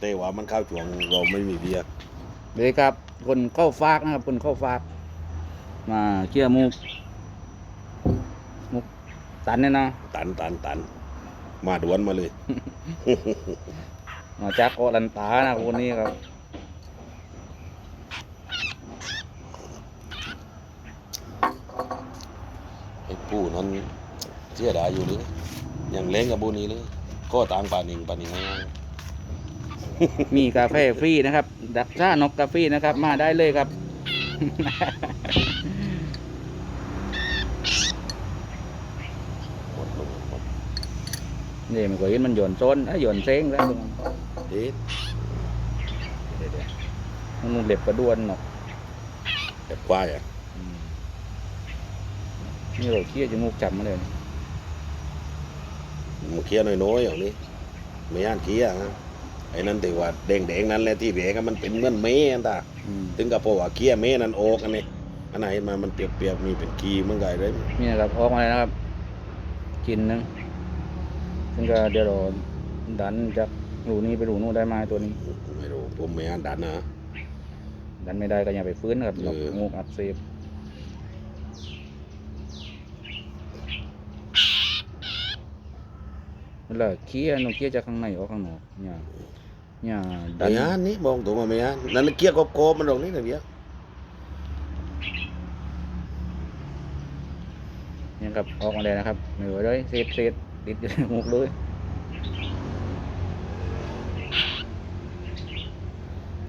แต่ว่ามันเข้าช่วงเราไม่มีเบียร์เลยครับ คนเข้าฟากนะครับ คนเข้าฟาก มาเคี่ยวมุกมุกตันเนี่ยนะตันตันตัน มาดวนมาเลย มาจากโอลันตานะคนนี้ครับไอ้ปูนั้นเสียดายอยู่เลยยังเล่นกับบูนี้เลยก็ต่างป่านิงป่านิงไม่เอา มีกาแฟฟรีนะครับ ดักซ่านกกาแฟนะครับ มาได้เลยครับ นี่มันก็เห็นมันหย่อนโซนอะหย่อนเซ้งแล้วดีมันเล็บกระดวนเนาะแบบควายอะนี่เราเคี่ยวจมูกจับมาเลยมันเคี้ยวน้อยๆอย่างนี้ไม่ย่านเคี้ยวนะ อ้นั่นแต่ว่าแดงๆนั้นแหละที่แหวกมันเป็นเหมือนเม้อันตาอืมถึงกับเพราะว่าเคี้ยวเม้นั้นออกอันนี้อันไหนมามันเปรียกๆมีเป็นกีเหมื่อนไงเลยนี่นะครับออกมาเลยนะครับ กินหนึงซึ่งก็เดี๋ยวเราดันจากรูนี้ไปรูนู้นได้ไหมาตัวนี้ ไม่รู้ผมไม่อ่านดันนะดันไม่ได้ก็อย่าไปฟื้นนะครับเอองูอักเสบเวลาเคี้ยวหนูเคี้ยวจากข้างในออกข้างนอกเนี่ย เนี่ยดัไม่นอ่านนี่มองตัวมาไม่อ่านนั่นเคี้ยวกบๆมันตรงนี้นะเดียวเนี่ยครับออกมาเลยนะครับไม่ไหวเลยเศษเศษติดอยู่ในมุกเลย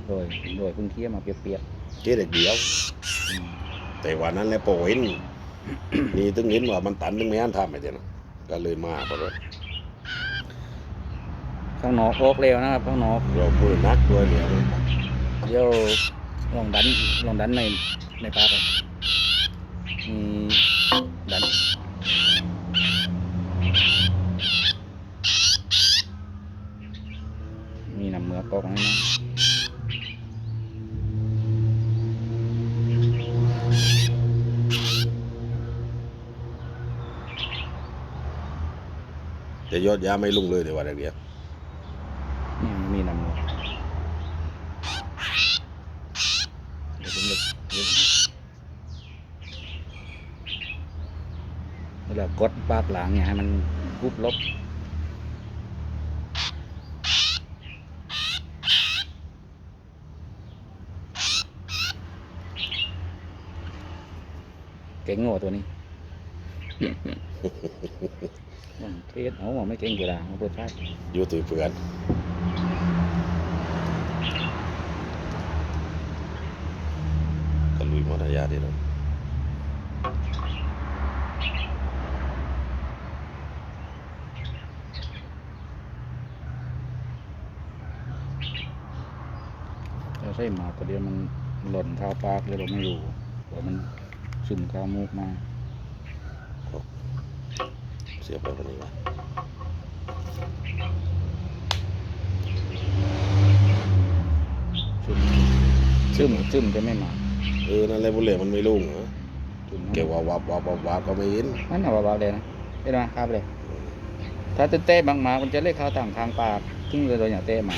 โดยโดยเพิ่งเคี้ยวมาเปียกเคี้ยวเด็กเดียว ๆอืมแต่วันนั้นแหละพอเห็น นี่ตึงเห็นว่ามันตันตึงไม่อ่านทำไอ้เจ้านะก็เลยมาพอเลย ข้างนอกออกเร็วนะครับข้างนอกเราพูดนักด้วยเดียวเดี๋ยวลองดันลองดันในในปากเลยมีดันมีน้ำเมือกออกมาให้นะจะยอดยาไม่ลุ่งเลยแต่ว่าเดียว นี่มันมีน้ำเมือกเดี๋ยวผมจะ เดี๋ยวลากดปากหลังเนี่ยให้มันกุบลบเก่งโง่ตัวนี้มันเทสเอาไม่เก่งกูละเอาเปิดไฟอยู่ตัวเพื่อนก็ ลุยมอทยาดีแล้วเราใส่หมาตัวเดียวมันหล่นเข้าปากเลยเราไม่รู้ว่ามันซึมเข้ามูกมาเสียบไปวันนี้วะซึมซึมซึมจะไม่มา เออ นั่นแหละบุเล่มันไม่ลุ่งเหรอซึมแกว่าวับวับวับวับก็ไม่เห็นนั่นเอาเบาๆเลยนะเห็นไหมครับเลย ถ้าเต้บางหมามันจะเล็กเข้าต่างทางปากซึ่งเราอย่าเต้หมา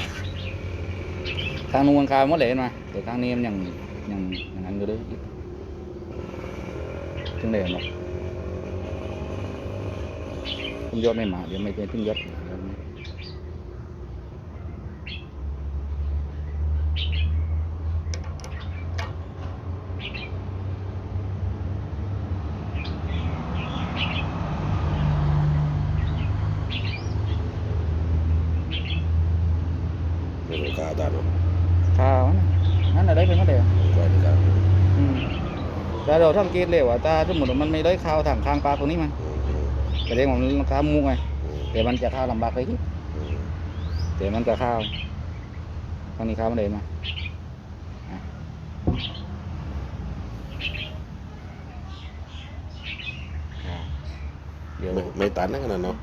ทางนู้นคาหมดเลยเห็นไหมแต่ทางนี้มันยังยังอย่างนั้นอยู่เลยซึ่งเลยหรอกขึ้นยอดไม่มาเดี๋ยวไม่เป็นขึ้นยอด ไม่รู้ข้าตาเนาะข้าวนะนั่นอะไรเป็นก็เดียวไว้ในการอืมแต่เราสังเกตเลยว่าตาสมมติว่ามันไม่ได้ข้าวทางข้างปลาตรงนี้มันแต่เด็กมันข้าวมุกไงแต่มันจะข้าวลำบากเลยที่แต่มันจะข้าวตรงนี้ข้าวมันเลยมาอะอะเดี๋ยว ไม่ตันนะขนาดเนาะ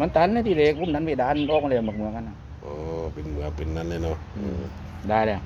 มันตันนะที่เด็กพุ่มนั้นไปดันออกมาเลยหมกเมืองกันนะ เป็นเหมือนเป็นนั้นเลยเนาะได้เลย